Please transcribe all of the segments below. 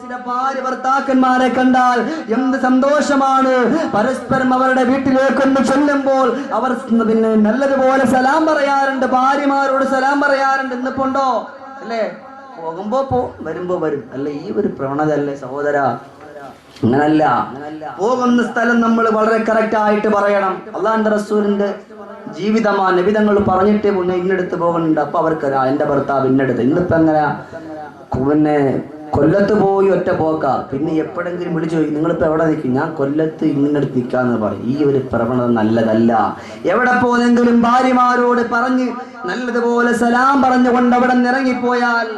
ചില ഭാര്യ ഭർത്താക്കന്മാരെ കണ്ടാൽ എന്ത് സന്തോഷമാണ്. പരസ്പരം അവരുടെ വീട്ടിലേക്കൊന്ന് ചൊല്ലുമ്പോൾ അവർ പിന്നെ നല്ലതുപോലെ സലാം പറയാറുണ്ട്. ഭാര്യമാരോട് സലാം പറയാറുണ്ട്. ഇന്നിപ്പോണ്ടോ? അല്ലേ? പോകുമ്പോ പോ വരുമ്പോ വരും. അല്ല ഈ ഒരു പ്രവണത അല്ലേ സഹോദര? അങ്ങനല്ല. പോകുന്ന സ്ഥലം നമ്മൾ വളരെ കറക്റ്റ് ആയിട്ട് പറയണം. അള്ളാന്റെ റസൂലിന്റെ ജീവിതമാ നിബിതങ്ങൾ പറഞ്ഞിട്ട് മുന്നേ ഇന്നെടുത്ത് പോകുന്നുണ്ട്. അപ്പൊ അവർക്ക് എന്റെ ഭർത്താവ് ഇന്നെടുത്ത്. ഇന്നിപ്പോ എങ്ങനെ പിന്നെ കൊല്ലത്ത് പോയി ഒറ്റ പോക്ക. പിന്നെ എപ്പോഴെങ്കിലും വിളിച്ചു ചോദിക്കും നിങ്ങളിപ്പോ എവിടെ നിൽക്കും? ഞാൻ കൊല്ലത്ത് ഇങ്ങനടുത്ത് നിൽക്കാന്ന് പറയും. ഈ ഒരു പ്രവണത നല്ലതല്ല. എവിടെ പോന്നെങ്കിലും ഭാര്യമാരോട് പറഞ്ഞ് നല്ലതുപോലെ സലാം പറഞ്ഞുകൊണ്ട് അവിടെ നിന്ന് ഇറങ്ങിപ്പോയാൽ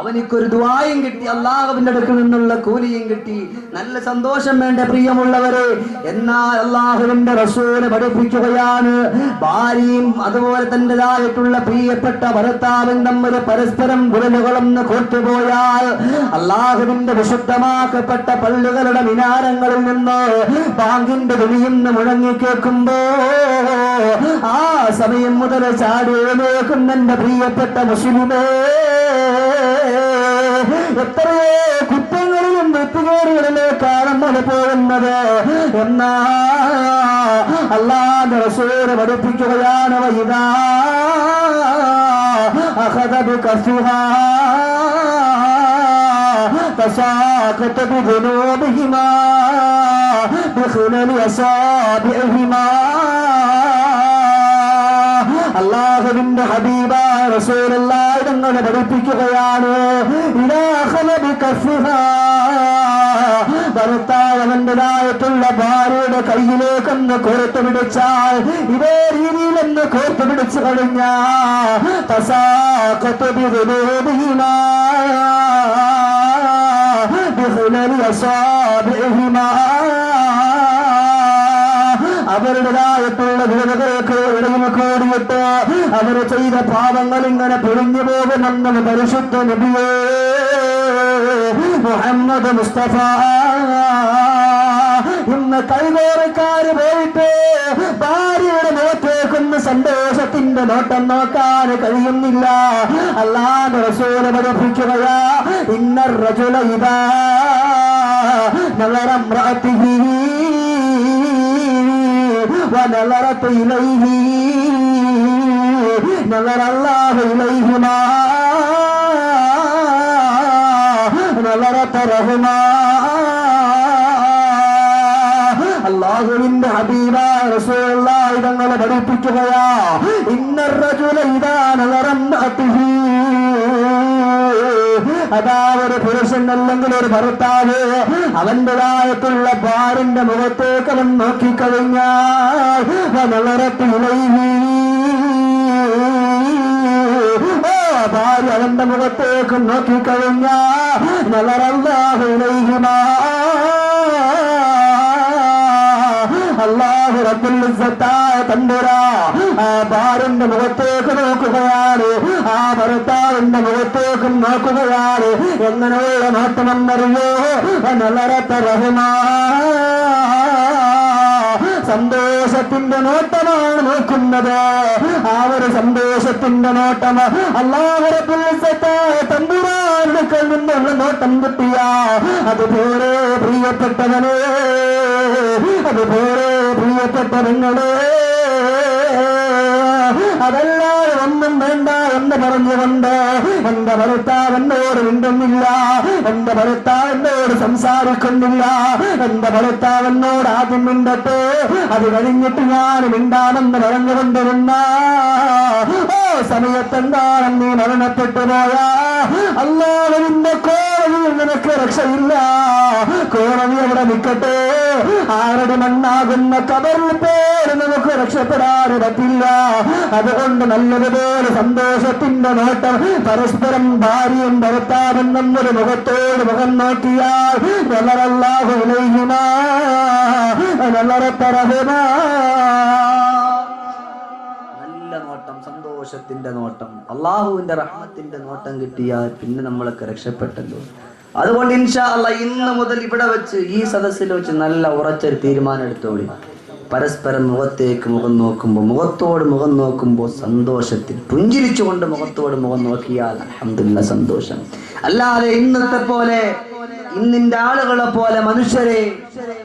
അവനിക്കൊരു ദ്വായും കിട്ടി അള്ളാഹുവിന്റെ അടുക്കൽ നിന്നുള്ള കൂലിയും കിട്ടി. നല്ല സന്തോഷം വേണ്ട പ്രിയമുള്ളവരെ. എന്നാൽ അള്ളാഹുവിന്റെ റസൂൽ പഠിപ്പിക്കുകയാണ്. ഭാര്യയും അതുപോലെ തന്റേതായിട്ടുള്ള പ്രിയപ്പെട്ട ഭർത്താവും തമ്മിൽ പരസ്പരം വിരലുകളൊന്ന് കോട്ടുപോയാൽ അള്ളാഹുവിന്റെ വിശുദ്ധമാക്കപ്പെട്ട പള്ളികളുടെ മിനാരങ്ങളിൽ നിന്ന് ബാങ്കിന്റെ വിളിയെന്ന് മുഴങ്ങി കേൾക്കുമ്പോ ആ സമയം മുതൽ ചാടി എഴുന്നേക്കുന്ന എന്റെ പ്രിയപ്പെട്ട മുസ്ലിമേ എത്രയോ കുറ്റങ്ങളിലും വെട്ടുകേടുകളിലേക്കാണ് നമ്മൾ പോകുന്നത് എന്നാ അള്ളാന്റെ റസൂര് പഠിപ്പിക്കുകയാണ് വൈദാ അഹദബ് تساقط بذنوبهما بخلل أصابعهما അള്ളാഹുവിന്റെ ഹബീബ റസൂലുള്ളാഹി തങ്ങൾ പഠിപ്പിക്കുകയാണ് ഇലാഹലബി പഠിപ്പിക്കുകയാണ് ഭർത്താവ് അവന്റേതായിട്ടുള്ള ഭാര്യയുടെ കയ്യിലേക്കൊന്ന് കോർത്തു പിടിച്ചാൽ ഇതേ രീതിയിൽ ഒന്ന് കോർത്തു പിടിച്ചു കഴിഞ്ഞാ ബിദുനൂബിഹിമാ. അവർ ചെയ്ത പാപങ്ങൾ ഇങ്ങനെ പിഴിഞ്ഞു പോകുമെന്നത് പരിശുദ്ധ നബിയേ. മുഹമ്മദ് മുസ്തഫ. ഇന്ന് കൈകോറക്കാര് പോയിട്ട് ഭാര്യയുടെ മുഖത്തേക്കൊന്ന് സന്തോഷത്തിന്റെ നോട്ടം നോക്കാൻ കഴിയുന്നില്ല. അല്ലാതെ റസൂല പഠിപ്പിക്കുകയാ ഇന്ന റജുല ഇതാ നഗരം വനലറത്ത് ഇലൈഹീ. نظر الله إليهما نظرت رهما അള്ളാഹുവിന്റെ ഹബീബ റസൂലുള്ള ഇതങ്ങളെ പഠിപ്പിക്കുകയാ ഇന്ന റജുല ഇതാ നഗരം അതാ ഒരു പുരുഷൻ അല്ലെങ്കിൽ ഒരു ഭർത്താവ് അവന്റേതായിട്ടുള്ള ഭാര്യന്റെ മുഖത്തേക്ക് അവൻ നോക്കിക്കഴിഞ്ഞാൽ വളരത്തിലൈവി അവന്റെ മുഖത്തേക്കും നോക്കിക്കഴിഞ്ഞ വളരല്ലാഹുലൈഹിമാ അള്ളാഹു റബ്ബുൽ ഇസ്സത്തായ തമ്പുരാ ആ ഭാര്യന്റെ മുഖത്തേക്ക് നോക്കുകയാണ് ആ ഭർത്താവിന്റെ മുഖത്തേക്കും നോക്കുകയാണ്. എങ്ങനെയുള്ള മാറ്റമെന്നറിയോ നല്ലറത്ത റഹ്മാ. സന്തോഷത്തിന്റെ നോട്ടമാണ് നോക്കുന്നത്. ആ ഒരു സന്തോഷത്തിന്റെ നോട്ടം അള്ളാഹുറെ തമ്പുരാടുക്കൾ നിന്നുള്ള നോട്ടം കിട്ടിയ. അതുപോലെ പ്രിയപ്പെട്ടവനെ അതുപോലെ പ്രിയപ്പെട്ട നിങ്ങളെ. അതല്ലാതെ ഒന്നും വേണ്ട എന്ന് പറഞ്ഞുകൊണ്ട് എന്റെ ഭർത്താവ് എന്നോട് മിണ്ടുന്നില്ല. എന്റെ ഭർത്താവ് എന്നോട് സംസാരിക്കുന്നില്ല. എന്റെ ഭർത്താവ് എന്നോട് ആദ്യം മിണ്ടട്ടെ. അത് കഴിഞ്ഞിട്ട് ഞാൻ മിണ്ടാണെന്ന് പറഞ്ഞുകൊണ്ടിരുന്ന. ഓ സമയത്തെന്താണെന്ന് മരണപ്പെട്ടു പോയാ? അല്ലാതെ കോടതിയിൽ നിനക്ക് രക്ഷയില്ല. കോടതി അവിടെ നിൽക്കട്ടെ. ആരുടെ മണ്ണാകുന്ന കബറിൽ പേര് നമുക്ക് രക്ഷപ്പെടാനിടത്തില്ല അതുകൊണ്ട് നല്ലതുപോലെ സന്തോഷത്തിന്റെ നോട്ടം പരസ്പരം ഭാര്യയും ഭർത്താവും നമ്മുടെ മുഖത്തോട് മുഖം നോക്കിയാൽ നല്ല നോട്ടം സന്തോഷത്തിന്റെ നോട്ടം. അള്ളാഹുവിന്റെ റഹ്മത്തിന്റെ നോട്ടം കിട്ടിയാൽ പിന്നെ നമ്മളൊക്കെ രക്ഷപ്പെട്ടല്ലോ. അതുകൊണ്ട് ഇൻഷാ അല്ല ഇന്ന് മുതൽ ഇവിടെ വെച്ച് ഈ സദസ്സിൽ വെച്ച് നല്ല ഉറച്ചൊരു തീരുമാനം എടുത്തോളി പരസ്പരം മുഖത്തേക്ക് മുഖം നോക്കുമ്പോൾ മുഖത്തോട് മുഖം നോക്കുമ്പോൾ സന്തോഷത്തിൽ പുഞ്ചിരിച്ചുകൊണ്ട് മുഖത്തോട് മുഖം നോക്കിയാൽ അൽഹംദുലില്ലാ സന്തോഷം. അല്ലാതെ ഇന്നത്തെ പോലെ ഇന്നിന്റെ ആളുകളെ പോലെ മനുഷ്യരെ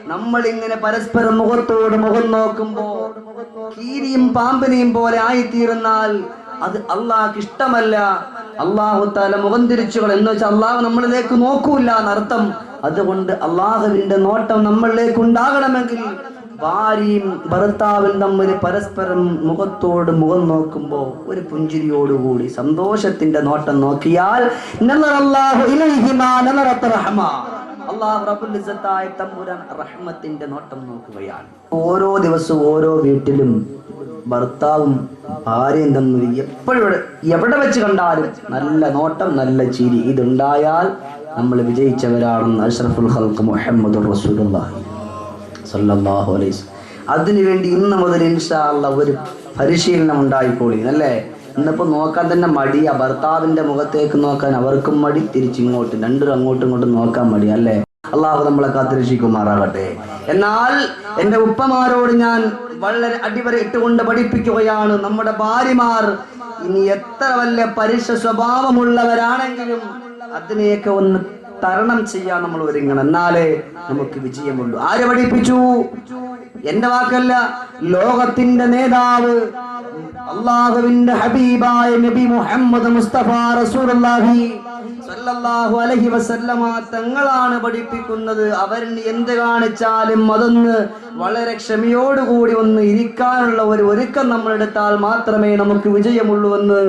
നമ്മൾ ഇങ്ങനെ പരസ്പരം മുഖത്തോട് മുഖം നോക്കുമ്പോൾ കീരിയും പാമ്പിനെയും പോലെ ആയിത്തീർന്നാൽ അത് അള്ളാഹ്ക്ക് ഇഷ്ടമല്ല. അള്ളാഹു താല മുഖം തിരിച്ചുകൾ എന്ന് വെച്ചാൽ അള്ളാഹു നമ്മളിലേക്ക് നോക്കൂല എന്നർത്ഥം. അതുകൊണ്ട് അള്ളാഹുവിന്റെ നോട്ടം നമ്മളിലേക്ക് ഉണ്ടാകണമെങ്കിൽ ഭാര്യയും ഭർത്താവും തമ്മിൽ പരസ്പരം മുഖത്തോട് മുഖം നോക്കുമ്പോ ഒരു പുഞ്ചിരിയോടുകൂടി സന്തോഷത്തിന്റെ നോട്ടം നോക്കിയാൽ. അള്ളാഹു റബുലിസത്തായ തമ്പുരാൻ റഹ്മത്തിന്റെ നോട്ടം നോക്കുകയാണ്. ഓരോ ദിവസവും ഓരോ വീട്ടിലും ഭർത്താവും ഭാര്യയും തമ്മിൽ എപ്പോഴും എവിടെ വെച്ച് കണ്ടാലും നല്ല നോട്ടം നല്ല ചിരി. ഇതുണ്ടായാൽ നമ്മൾ വിജയിച്ചവരാണെന്ന് അഷ്റഫുൽ ഹൽക്ക് മുഹമ്മദ് റസൂലുള്ളാഹി സല്ലല്ലാഹു അലൈഹി. അതിനുവേണ്ടി ഇന്ന് മുതൽ ഇൻഷാ ഒരു പരിശീലനം ഉണ്ടായിക്കോളി അല്ലേ? ഇന്നിപ്പോ നോക്കാൻ തന്നെ മടിയാ. ഭർത്താവിന്റെ മുഖത്തേക്ക് നോക്കാൻ അവർക്കും മടി തിരിച്ചിങ്ങോട്ട് രണ്ടും അങ്ങോട്ടും ഇങ്ങോട്ടും നോക്കാൻ മടി അല്ലേ? അള്ളാഹു നമ്മളെ കാത്തിരക്ഷിക്കുമാറാകട്ടെ. എന്നാൽ എന്റെ ഉപ്പമാരോട് ഞാൻ വളരെ അടിവര ഇട്ടുകൊണ്ട് പഠിപ്പിക്കുകയാണ്. നമ്മുടെ ഭാര്യമാർ ഇനി എത്ര വല്ല പരുഷ സ്വഭാവമുള്ളവരാണെങ്കിലും അതിനെയൊക്കെ ഒന്ന് തരണം ചെയ്യാൻ നമ്മൾ ഒരുങ്ങണം. എന്നാലേ നമുക്ക് വിജയമുള്ളൂ. ആര് പഠിപ്പിച്ചു? എന്റെ വാക്കല്ല ലോകത്തിന്റെ നേതാവ് അള്ളാഹുവിന്റെ ഹബീബായ നബി മുഹമ്മദ് മുസ്തഫ റസൂലുള്ളാഹി സല്ലല്ലാഹു വസല്ലമ തങ്ങളാണ് പഠിപ്പിക്കുന്നത്. അവർ എന്ത് കാണിച്ചാലും അതൊന്ന് വളരെ ക്ഷമയോടുകൂടി ഒന്ന് ഇരിക്കാനുള്ള ഒരു ഒരുക്കം നമ്മൾ എടുത്താൽ മാത്രമേ നമുക്ക് വിജയമുള്ളൂ എന്ന്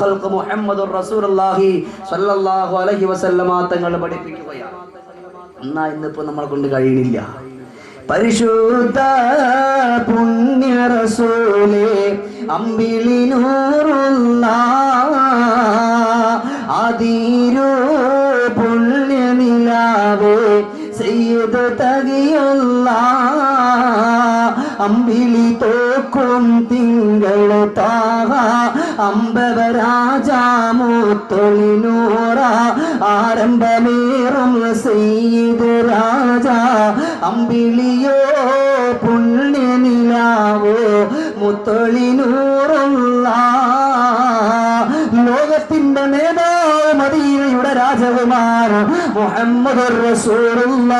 ഖൽഖ് മുഹമ്മദ് സല്ലല്ലാഹു അലൈഹി വസല്ലമ തങ്ങൾ പഠിപ്പിക്കുകയാണ്. എന്നാ ഇന്നിപ്പോ നമ്മളെ കൊണ്ട് കഴിയുന്നില്ല പരിശുദ്ധ പുണ്യ റസൂലേ അമ്പിളി നൂറുള്ള ആദീരോ പുണ്യനിലാവേ സയ്യിദ് തകിയുള്ള അമ്പിളി തോക്കും തിങ്കൾ താഹ അമ്പവരാജാമൂത്തൊളിനൂറ ആരംഭമേറും സെയ്ത് രാജ അമ്പിളിയോ പുണ്യനിലാവോ മുത്തൊളിനൂറുള്ള രാജകുമാരൻ മുഹമ്മദ് റസൂലുള്ള.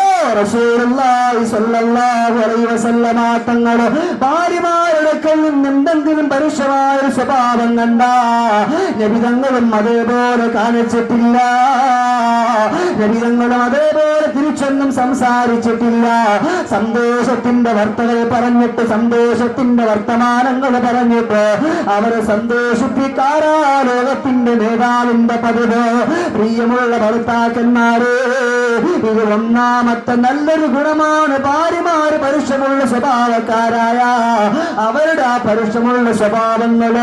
ഓ വസല്ലമ തങ്ങൾ ഭാര്യമാരുടെ നിന്ന് എന്തെങ്കിലും പരുഷമായ ഒരു സ്വഭാവം കണ്ട നബിതങ്ങളും അതേപോലെ കാണിച്ചിട്ടില്ല. നബിതങ്ങളും അതേപോലെ തിരിച്ചൊന്നും സംസാരിച്ചിട്ടില്ല. സന്തോഷത്തിന്റെ വർത്തകൾ പറഞ്ഞിട്ട് സന്തോഷത്തിന്റെ വർത്തമാനങ്ങൾ പറഞ്ഞിട്ട് അവരെ സന്തോഷിപ്പിക്കാറാ ലോകത്തിന്റെ നേതാവിന്റെ പതിവ്. പ്രിയമുള്ള ഭർത്താക്കന്മാരെ ഇത് ഒന്നാമത്തെ നല്ലൊരു ഗുണമാണ് ഭാര്യമാര് പരുഷമുള്ള സ്വഭാവക്കാരായ. അവരുടെ ആ പരുഷമുള്ള സ്വഭാവങ്ങൾ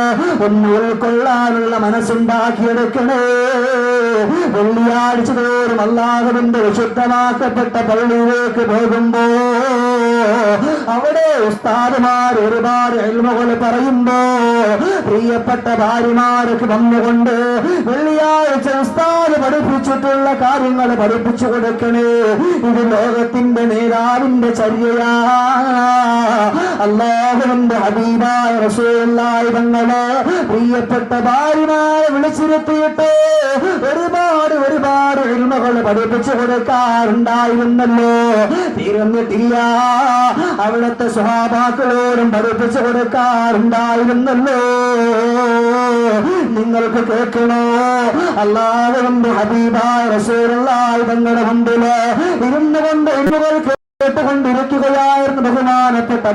ഒന്ന് ഉൾക്കൊള്ളാനുള്ള മനസ്സുണ്ടാക്കിയെടുക്കണേ. വെള്ളിയാഴ്ച തോറും അല്ലാഹുവിന്റെ വിശുദ്ധമാക്കപ്പെട്ട പള്ളിയിലേക്ക് പോകുമ്പോ അവിടെ ഉസ്താദുമാർ ഒരുപാട് എൽമകൾ പറയുമ്പോ പ്രിയപ്പെട്ട ഭാര്യമാർക്ക് വന്നുകൊണ്ട് വെള്ളിയാഴ്ച ഉസ്താദ് പഠിപ്പിച്ചിട്ടുള്ള കാര്യങ്ങൾ പഠിപ്പിച്ചു കൊടുക്കണേ. ഇത് ലോകത്തിന്റെ നേതാവിന്റെ ചര്യയാ? അള്ളാഹുവിന്റെ ഹബീബായ റസൂലായി പ്രിയപ്പെട്ട ഭാര്യമാരെ വിളിച്ചിരുത്തിയിട്ട് ഒരുപാട് ഒരുപാട് എൽമകൾ പഠിപ്പിച്ചു കൊടുക്കാറുണ്ടായിരുന്നല്ലോ. തീർന്നിട്ടില്ല. അവിടുത്തെ സ്വഭാവാക്കളോടും പഠിപ്പിച്ചു കൊടുക്കാറുണ്ടായിരുന്നല്ലോ. നിങ്ങൾക്ക് കേൾക്കണോ? അല്ലാതെ ഹബീബായ റസൂലുള്ളാഹി തങ്ങളുടെ മുമ്പിൽ ഇരുന്നു കൊണ്ട് എന്നുകൾ കേട്ടുകൊണ്ടിരിക്കുകയായിരുന്നു ബഹുമാനപ്പെട്ട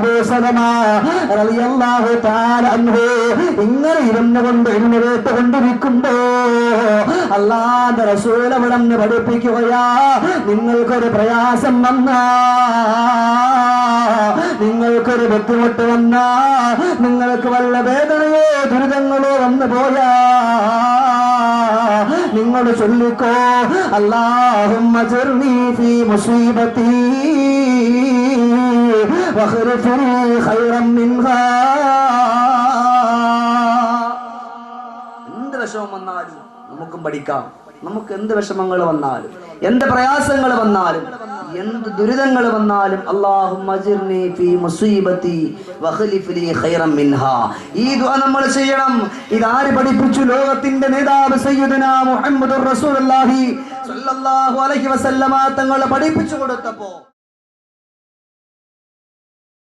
ഇങ്ങനെ ഇരുന്നു കൊണ്ട് എഴുന്നേറ്റ് കൊണ്ടിരിക്കുമ്പോ അല്ലാതെ അവിടെ പഠിപ്പിക്കുകയാ നിങ്ങൾക്കൊരു പ്രയാസം വന്ന നിങ്ങൾക്കൊരു ബുദ്ധിമുട്ട് വന്ന നിങ്ങൾക്ക് വല്ല വേദനയോ ദുരിതങ്ങളോ വന്നു പോയാ നിങ്ങൾ ചൊല്ലിക്കോ അല്ലാഹുമ്മ ജർനീ ഫീ മുസീബത്തി വഖ്റിഫ്നി ഖൈറൻ മിൻഹാ എന്ത് വിഷമം വന്നാലും നമുക്കും പഠിക്കാം. നമുക്ക് എന്ത് വിഷമങ്ങൾ വന്നാലും എന്ത് പ്രയാസങ്ങൾ വന്നാലും എന്ത് ദുരിതങ്ങൾ വന്നാലും അല്ലാഹുമ്മ അജിർനി ഫീ മുസീബത്തി വഖലിഫ് ലീ ഖൈറൻ മിൻഹാ. ഈ ദുആ നമ്മൾ ചെയ്യണം. ഇതാര് പഠിപ്പിച്ചു? ലോകത്തിന്റെ നേതാവ് സയ്യിദുനാ മുഹമ്മദുർ റസൂലുള്ളാഹി സ്വല്ലല്ലാഹു അലൈഹി വസല്ലമ തങ്ങളെ പഠിപ്പിച്ചു കൊടുത്തപ്പോ